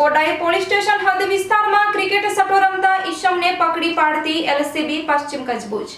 Kodai police station હદ વિસ્તારમાં cricket સટો રમતા ઈશમને પકડી પાડતી એલસીબી પશ્ચિમ કચ્છ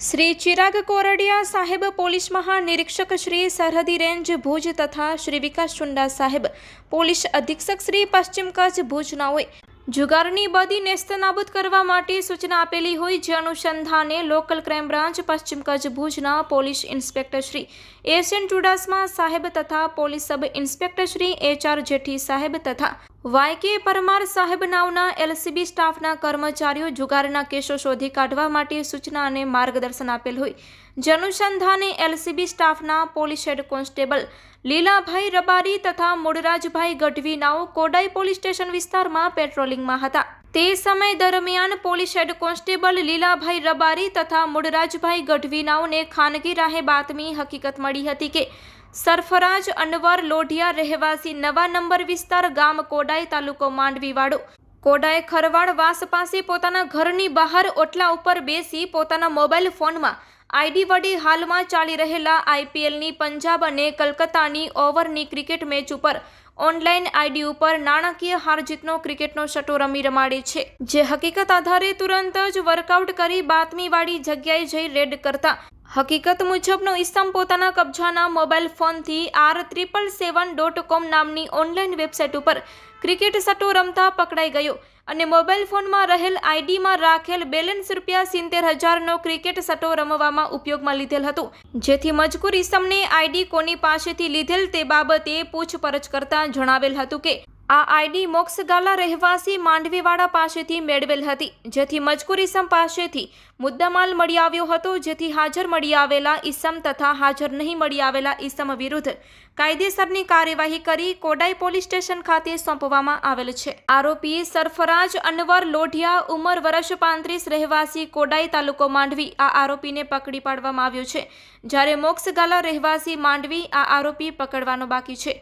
શ્રી ચિરાગ કોરડિયા સાહેબ પોલીસ મહાનિરીક્ષક શ્રી સરહદી રેન્જ ભુજ તથા શ્રી વિકાસ ચુંડા સાહેબ પોલીસ અધિક્ષક શ્રી પશ્ચિમ કચ્છ ભુજનાઓએ જુગારની બદી નેસ્તનાબૂદ કરવા માટે સૂચના આપેલી હોય જે અનુસંધાને લોકલ ક્રાઇમ બ્રાન્ચ પશ્ચિમ કચ્છ ભુજના police inspector Shri S N Chudasama સાહેબ તથા police sub inspector Shri H R Jethi સાહેબ તથા વાય કે પરમાર સાહેબ નાવના એલસીબી સ્ટાફના કર્મચારીઓ જુગારના કેસો શોધી કાઢવા માટે સૂચના અને માર્ગદર્શન આપેલ હોય. જનુસંધાને એલસીબી સ્ટાફના police head constable Lilabhai Rabari તથા મૂળરાજભાઈ ગઢવી નાઓ કોડાઈ પોલીસ સ્ટેશન વિસ્તારમાં પેટ્રોલિંગમાં હતા. તે સમય દરમિયાન police head constable Lilabhai Rabari તથા મૂળરાજભાઈ ગઢવી નાઓને ખાનગી રાહે બાતમી હકીકત મળી હતી કે સરફરાજ અનવર લોઢિયા રહેવાસી નવા નંબર વિસ્તાર ગામ કોડાઈ તાલુકો માંડવીવાડો. કોડાઈ ખરવાડ વાસ પાસે પોતાના ઘરની બહાર ઓટલા ઉપર બેસી પોતાના મોબાઈલ ફોનમાં આઈડી વડે હાલમાં ચાલી રહેલા આઈપીએલની પંજાબ અને કલકત્તાની ઓવરની ક્રિકેટ મેચ ઉપર ઓનલાઈન આઈડી ઉપર નાણાકીય હારજીતનો ક્રિકેટનો સટ્ટો રમી રમાડે છે. જે હકીકત આધારે તુરંત જ વર્કઆઉટ કરી બાતમીવાળી જગ્યાએ જઈ રેડ કરતા હકીકત મુજબનો ઇસમ પોતાના કબજાના મોબાઈલ ફોનથી R triple seven dot com નામની ઓનલાઈન વેબસાઇટ ઉપર ક્રિકેટ સટ્ટો રમતા પકડાઈ ગયો અને મોબાઈલ ફોનમાં રહેલ આઈડીમાં રાખેલ બેલેન્સ રૂપિયા સિત્તેર હજારનો ક્રિકેટ સટ્ટો રમવામાં ઉપયોગમાં લીધેલ હતો. જેથી મજકૂર ઇસમને આઈડી કોની પાસેથી લીધેલ તે બાબતે પૂછપરછ કરતા જણાવેલ હતું કે આ આઈડી મોક્ષગાલા રહેવાસી માંડવીવાડા પાસેથી મેળવેલ હતી, જેથી મજકૂર ઇસમ પાસેથી મુદ્દામાલ મળી આવ્યો હતો, જેથી હાજર મળી આવેલા ઇસમ તથા હાજર નહીં મળી આવેલા ઇસમ વિરુદ્ધ કાયદેસરની કાર્યવાહી કરી કોડાઈ પોલીસ સ્ટેશન ખાતે સોંપવામાં આવેલ છે. આરોપી સરફરાજ અનવર લોઢિયા, ઉંમર વર્ષ પાંત્રીસ, રહેવાસી કોડાઈ તાલુકો માંડવી. આ આરોપીને પકડી પાડવામાં આવ્યો છે. જ્યારે મોક્ષગાલા રહેવાસી માંડવી આ આરોપી પકડવાનો બાકી છે.